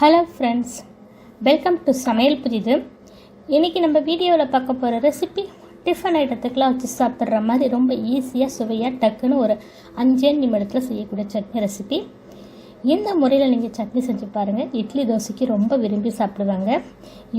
Hello friends welcome to சமையல் புதிது. இன்றைக்கி நம்ம வீடியோவில் பார்க்க போகிற ரெசிபி டிஃபன் ஐட்டத்துக்கெலாம் வச்சு சாப்பிட்ற மாதிரி ரொம்ப ஈஸியாக சுவையாக டக்குன்னு ஒரு அஞ்சே நிமிடத்தில் செய்யக்கூடிய சட்னி ரெசிபி இந்த முறையில் நீங்கள் சட்னி செஞ்சு பாருங்கள் இட்லி தோசைக்கு ரொம்ப விரும்பி சாப்பிடுவாங்க.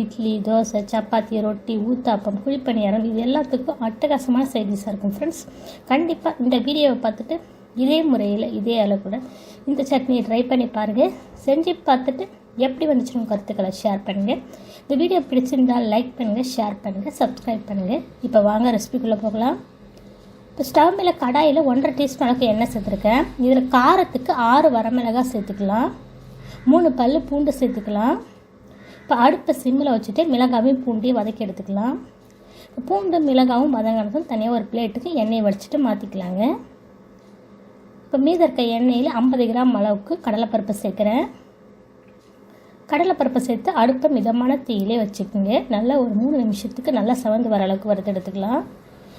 இட்லி தோசை சப்பாத்தி ரொட்டி ஊத்தாப்பம் குழிப்பணியாரம் இது எல்லாத்துக்கும் அட்டகாசமான சைடிஷாக இருக்கும் ஃப்ரெண்ட்ஸ் கண்டிப்பாக இந்த வீடியோவை பார்த்துட்டு இதே முறையில் இதே அளவுடன் இந்த சட்னியை ட்ரை பண்ணி பாருங்கள் செஞ்சு பார்த்துட்டு எப்படி வந்துச்சுன்னு கருத்துக்களை ஷேர் பண்ணுங்கள் இந்த வீடியோ பிடிச்சிருந்தால் லைக் பண்ணுங்கள் ஷேர் பண்ணுங்கள் சப்ஸ்கிரைப் பண்ணுங்கள் இப்போ வாங்க ரெசிபிக்குள்ளே போகலாம். இப்போ ஸ்டவ் மேலே கடாயில் ஒன்றரை டீஸ்பூன் அளவுக்கு எண்ணெய் சேர்த்துருக்கேன். இதில் காரத்துக்கு ஆறு வரமிளகாய் சேர்த்துக்கலாம். மூணு பல் பூண்டு சேர்த்துக்கலாம். இப்போ அடுப்பை சிம்மில் வச்சுட்டு மிளகாவையும் பூண்டையும் வதக்கி எடுத்துக்கலாம். இப்போ பூண்டு மிளகாவும் வதங்கினதும் தனியாக ஒரு பிளேட்டுக்கு எண்ணெயை வடிச்சிட்டு மாற்றிக்கலாங்க இப்போ மீத இருக்க எண்ணெயில் ஐம்பது கிராம் அளவுக்கு கடலைப்பருப்பு சேர்க்குறேன். கடலைப்பருப்பை சேர்த்து அடுப்பை மிதமான தீயிலே வச்சுக்கோங்க. நல்லா ஒரு மூணு நிமிஷத்துக்கு நல்லா சவந்து வர அளவுக்கு வறுத்து எடுத்துக்கலாம்.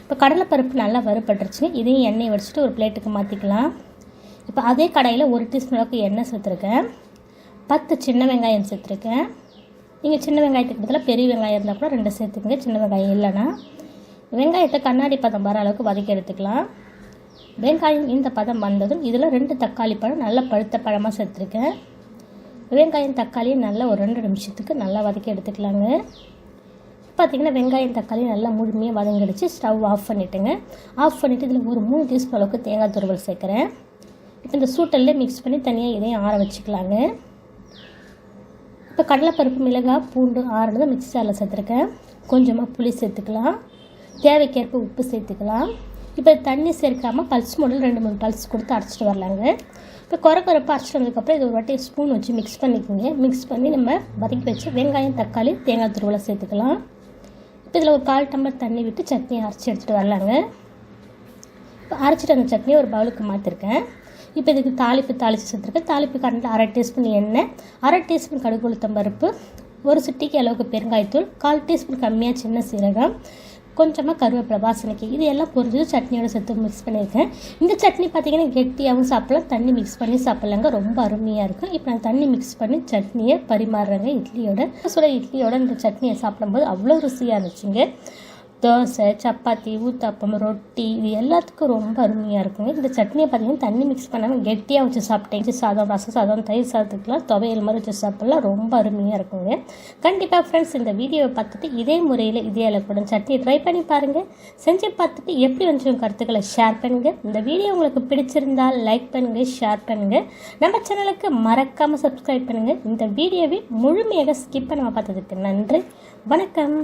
இப்போ கடலைப்பருப்பு நல்லா வறுப்பட்டுருச்சுங்க இதையும் எண்ணெய் வச்சுட்டு ஒரு பிளேட்டுக்கு மாற்றிக்கலாம் இப்போ அதே கடையில் ஒரு டீஸ்பூன் அளவுக்கு எண்ணெய் சேர்த்துருக்கேன். பத்து சின்ன வெங்காயம் சேர்த்துருக்கேன். நீங்கள் சின்ன வெங்காயத்துக்கு பதிலாக பெரிய வெங்காயம் இருந்தால் கூட ரெண்டு சேர்த்துக்கங்க. சின்ன வெங்காயம் இல்லைன்னா வெங்காயத்தை கண்ணாடி பதம் வர அளவுக்கு வதக்கி எடுத்துக்கலாம். வெங்காயம் இந்த பதம் வந்ததும் இதில் ரெண்டு தக்காளி பழம் நல்ல பழுத்த பழமாக சேர்த்துருக்கேன். வெங்காயம் தக்காளியும் நல்லா ஒரு ரெண்டு நிமிஷத்துக்கு நல்லா வதக்கி எடுத்துக்கலாங்க. பார்த்திங்கன்னா வெங்காயம் தக்காளி நல்லா முழுமையாக வதங்கிடுச்சு. ஸ்டவ் ஆஃப் பண்ணிவிட்டுங்க ஆஃப் பண்ணிவிட்டு இதில் ஒரு மூணு டீஸ்பூன் அளவுக்கு தேங்காய் துருவல் சேர்க்குறேன். இப்போ இந்த சூட்டல்லே மிக்ஸ் பண்ணி தனியாக இதையும் ஆற வச்சுக்கலாங்க. இப்போ கடலைப்பருப்பு மிளகாய் பூண்டு ஆறுனதை மிக்ஸி ஜாரில் சேர்த்துருக்கேன். கொஞ்சமாக புளி சேர்த்துக்கலாம். தேவைக்கேற்ப உப்பு சேர்த்துக்கலாம். இப்போ தண்ணி சேர்க்காமல் பல்ஸ் மூடல் ரெண்டு மூணு பல்ஸ் கொடுத்து அரைச்சிட்டு வரலாங்க. இப்போ குறை குறைப்பாக அரைச்சிட்டு வந்ததுக்கப்புறம் இது ஒரு வாட்டி ஸ்பூன் வச்சு மிக்ஸ் பண்ணிக்கோங்க. மிக்ஸ் பண்ணி நம்ம வதக்கி வச்சு வெங்காயம் தக்காளி தேங்காய் துருவலை சேர்த்துக்கலாம். இப்போ இதில் ஒரு கால் டம்ளர் தண்ணி விட்டு சட்னி அரைச்சி எடுத்துகிட்டு வரலாங்க. இப்போ அரைச்சிட்டு அந்த சட்னியை ஒரு பவுலுக்கு மாற்றிருக்கேன் இப்போ இதுக்கு தாளிப்பு தாளித்து சேர்த்துருக்கேன். தாளிப்பு கரண்டில் அரை டீஸ்பூன் எண்ணெய் அரை டீஸ்பூன் கடுகு உளுத்தம் பருப்பு ஒரு சிட்டிக்கு அளவுக்கு பெருங்காயத்தூள் கால் டீஸ்பூன் கம்மியாக சின்ன சீரகம் கொஞ்சமாக கருவேப்பிலை வாசனைக்கு இது எல்லாம் பொரிஞ்சு சட்னியோட சேர்த்து மிக்ஸ் பண்ணியிருக்கேன். இந்த சட்னி பார்த்திங்கன்னா கெட்டியாகவும் சாப்பிடலாம். தண்ணி மிக்ஸ் பண்ணி சாப்பிட்லாங்க. ரொம்ப அருமையாக இருக்கும். இப்போ நான் தண்ணி மிக்ஸ் பண்ணி சட்னியை பரிமாறுறேங்க. இட்லியோட சுட இட்லியோட இந்த சட்னியை சாப்பிடும்போது அவ்வளோ ருசியாக இருந்துச்சுங்க. தோசை சப்பாத்தி ஊத்தாப்பம் ரொட்டி இது எல்லாத்துக்கும் ரொம்ப அருமையாக இருக்குங்க. இந்த சட்னியை பார்த்தீங்கன்னா தண்ணி மிக்ஸ் பண்ணாமல் கெட்டியாக வச்சு சாப்பிட்டேன். சாதம் ரச சாதம் தயிர் சாதத்துக்குலாம் துவையல் மாதிரி வச்சு சாப்பிட்லாம். ரொம்ப அருமையாக இருக்குங்க. கண்டிப்பாக ஃப்ரெண்ட்ஸ் இந்த வீடியோவை பார்த்துட்டு இதே முறையில் இதே அளவுடன் சட்னியை ட்ரை பண்ணி பாருங்கள் செஞ்சு பார்த்துட்டு எப்படி வந்துச்சு கருத்துக்களை ஷேர் பண்ணுங்கள் இந்த வீடியோ உங்களுக்கு பிடிச்சிருந்தால் லைக் பண்ணுங்கள் ஷேர் பண்ணுங்கள் நம்ம சேனலுக்கு மறக்காமல் சப்ஸ்கிரைப் பண்ணுங்கள் இந்த வீடியோவை முழுமையாக ஸ்கிப் பண்ணாமல் பார்த்ததுக்கு நன்றி. வணக்கம்.